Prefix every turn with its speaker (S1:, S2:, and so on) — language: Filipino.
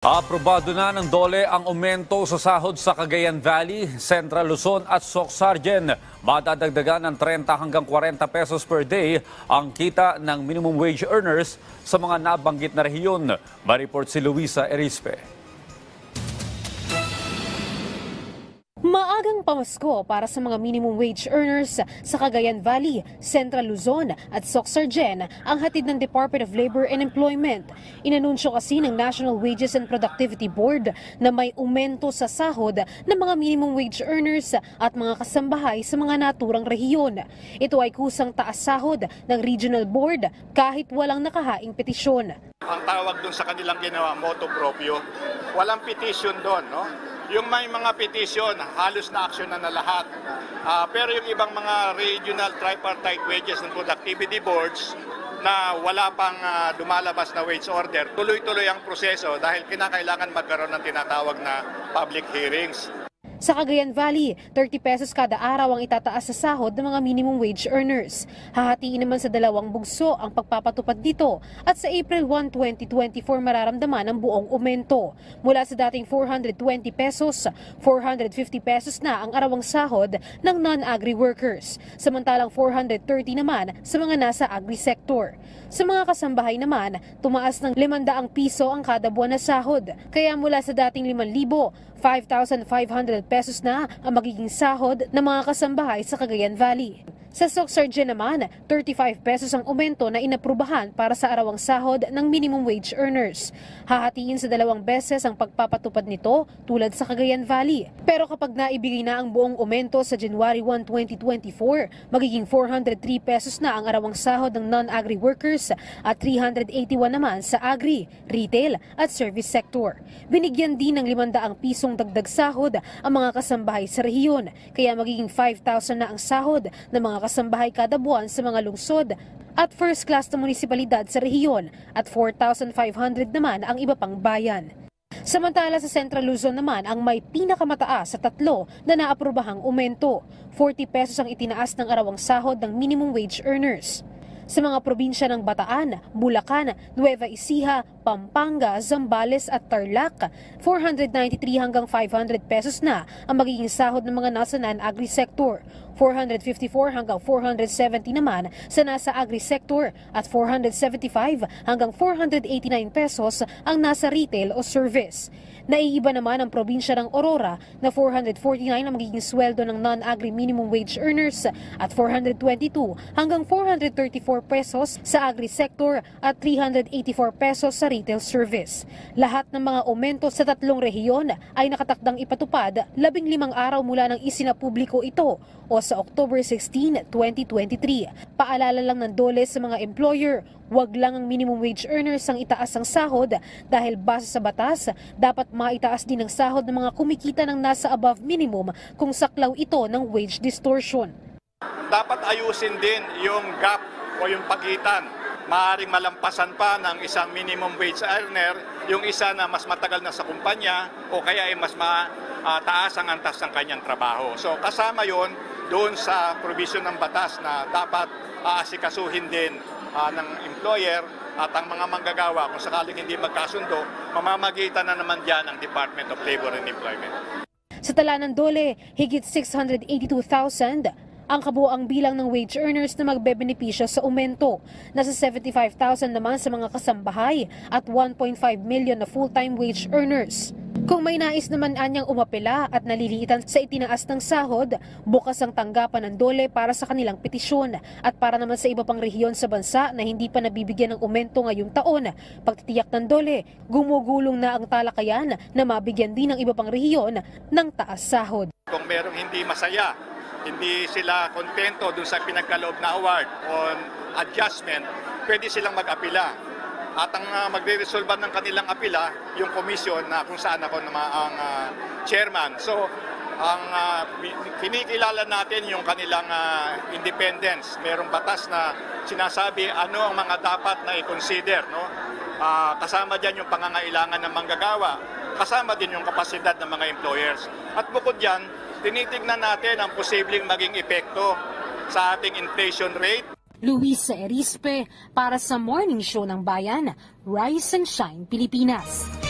S1: Aprobado na ng DOLE ang aumento sa sahod sa Cagayan Valley, Central Luzon at Socsargen. Madadagdagan ng 30 hanggang 40 pesos per day ang kita ng minimum wage earners sa mga nabanggit na rehiyon. Mareport si Luisa Erispe.
S2: Maagang pamasko para sa mga minimum wage earners sa Cagayan Valley, Central Luzon at Socsargen ang hatid ng Department of Labor and Employment. Inanunsyo kasi ng National Wages and Productivity Board na may umento sa sahod ng mga minimum wage earners at mga kasambahay sa mga naturang rehiyon. Ito ay kusang taas sahod ng Regional Board kahit walang nakahaing petisyon.
S3: ang tawag doon sa kanilang ginawa, moto proprio. Walang petition doon, no? Yung may mga petition, halos na aksyon na na lahat. Ah, pero yung ibang mga regional tripartite wages and productivity boards na wala pang ah, dumalabas na wage order, tuloy-tuloy ang proseso dahil kinakailangan magkaroon ng tinatawag na public hearings.
S2: Sa Cagayan Valley, 30 pesos kada araw ang itataas sa sahod ng mga minimum wage earners. Hahatiin naman sa dalawang bugso ang pagpapatupad dito at sa April 1, 2024 mararamdaman ang buong aumento. Mula sa dating 420 pesos, 450 pesos na ang arawang sahod ng non-agri workers. Samantalang 430 naman sa mga nasa agri sector. Sa mga kasambahay naman, tumaas ng 500 piso ang kada buwan na sahod. Kaya mula sa dating 5,000, 5,500 pesos na ang magiging sahod ng mga kasambahay sa Cagayan Valley. Sa Socsargen naman, 35 pesos ang aumento na inaprubahan para sa arawang sahod ng minimum wage earners. Hahatiin sa dalawang beses ang pagpapatupad nito tulad sa Cagayan Valley. Pero kapag naibigay na ang buong aumento sa January 1, 2024, magiging 403 pesos na ang arawang sahod ng non-agri workers at 381 naman sa agri, retail at service sector. Binigyan din ng 500 pisong dagdag sahod ang mga kasambahay sa rehiyon, kaya magiging 5,000 na ang sahod ng mga kasambahay kada buwan sa mga lungsod at first class na munisipalidad sa rehiyon at 4,500 naman ang iba pang bayan. Samantala sa Central Luzon naman ang may pinakamataas sa tatlo na naaprobahang umento. 40 pesos ang itinaas ng arawang sahod ng minimum wage earners. Sa mga probinsya ng Bataan, Bulacan, Nueva Ecija, Pampanga, Zambales at Tarlac, 493 hanggang 500 pesos na ang magiging sahod ng mga nasa non-agri sector. 454 hanggang 470 naman sa nasa agri sector at 475 hanggang 489 pesos ang nasa retail o service. Naiiba naman ang probinsya ng Aurora na 449 ang magiging sweldo ng non-agri minimum wage earners at 422 hanggang 434 pesos sa agri sector at 384 pesos sa retail service. Lahat ng mga aumento sa tatlong rehiyon ay nakatakdang ipatupad labing limang araw mula ng isinapubliko ito o sa October 16, 2023. Paalala lang ng dole sa mga employer, Huwag lang ang minimum wage earners ang itaas ang sahod dahil base sa batas, dapat maitaas din ang sahod ng mga kumikita ng nasa above minimum kung saklaw ito ng wage distortion.
S3: dapat ayusin din yung gap o yung pagitan. Maaring malampasan pa ng isang minimum wage earner yung isa na mas matagal na sa kumpanya o kaya ay mas mataas ang antas ng kanyang trabaho. So kasama yon doon sa provision ng batas na dapat aasikasuhin din ah, ng employer at ang mga manggagawa kung sakaling hindi magkasundo, mamamagitan na naman dyan ang Department of Labor and Employment.
S2: Sa tala ng dole, higit 682,000 ang kabuang bilang ng wage earners na magbebenepisyo sa aumento. Nasa 75,000 naman sa mga kasambahay at 1.5 million na full-time wage earners. Kung may nais naman anyang umapela at naliliitan sa itinaas ng sahod, bukas ang tanggapan ng dole para sa kanilang petisyon at para naman sa iba pang rehiyon sa bansa na hindi pa nabibigyan ng aumento ngayong taon. Pagtitiyak ng dole, gumugulong na ang talakayan na mabigyan din ng iba pang rehiyon ng taas sahod.
S3: Kung merong hindi masaya, hindi sila kontento dun sa pinagkaloob na award on adjustment, pwede silang mag-apila. At ang uh, magre-resolve ng kanilang apila, yung commission na kung saan ako naman ang ah, chairman. So, ang ah, bi- kinikilala natin yung kanilang ah, independence. Merong batas na sinasabi ano ang mga dapat na i-consider. No? Ah, kasama dyan yung pangangailangan ng manggagawa. Kasama din yung kapasidad ng mga employers. At bukod dyan, tinitignan natin ang posibleng maging epekto sa ating inflation rate
S2: Luisa Erispe para sa Morning Show ng Bayan, Rise and Shine Pilipinas.